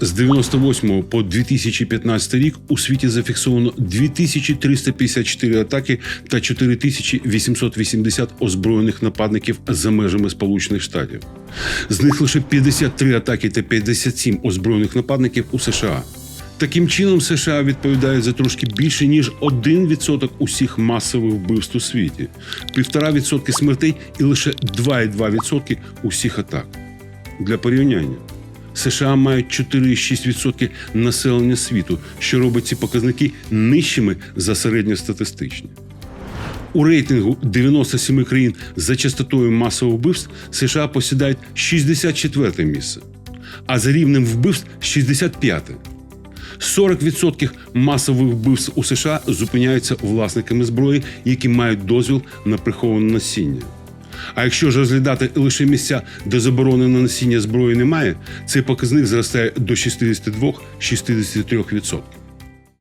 З 98 по 2015 рік у світі зафіксовано 2354 атаки та 4880 озброєних нападників за межами Сполучених Штатів. З них лише 53 атаки та 57 озброєних нападників у США. Таким чином, США відповідають за трошки більше ніж 1% усіх масових вбивств у світі, 1,5% смертей і лише 2,2% усіх атак. Для порівняння. США мають 4,6% населення світу, що робить ці показники нижчими за середньостатистичні. У рейтингу 97 країн за частотою масових вбивств США посідають 64 місце, а за рівнем вбивств 65. 40% масових вбивств у США зупиняються власниками зброї, які мають дозвіл на приховане носіння. А якщо ж розглядати лише місця, де заборони на носіння зброї немає, цей показник зростає до 62-63%.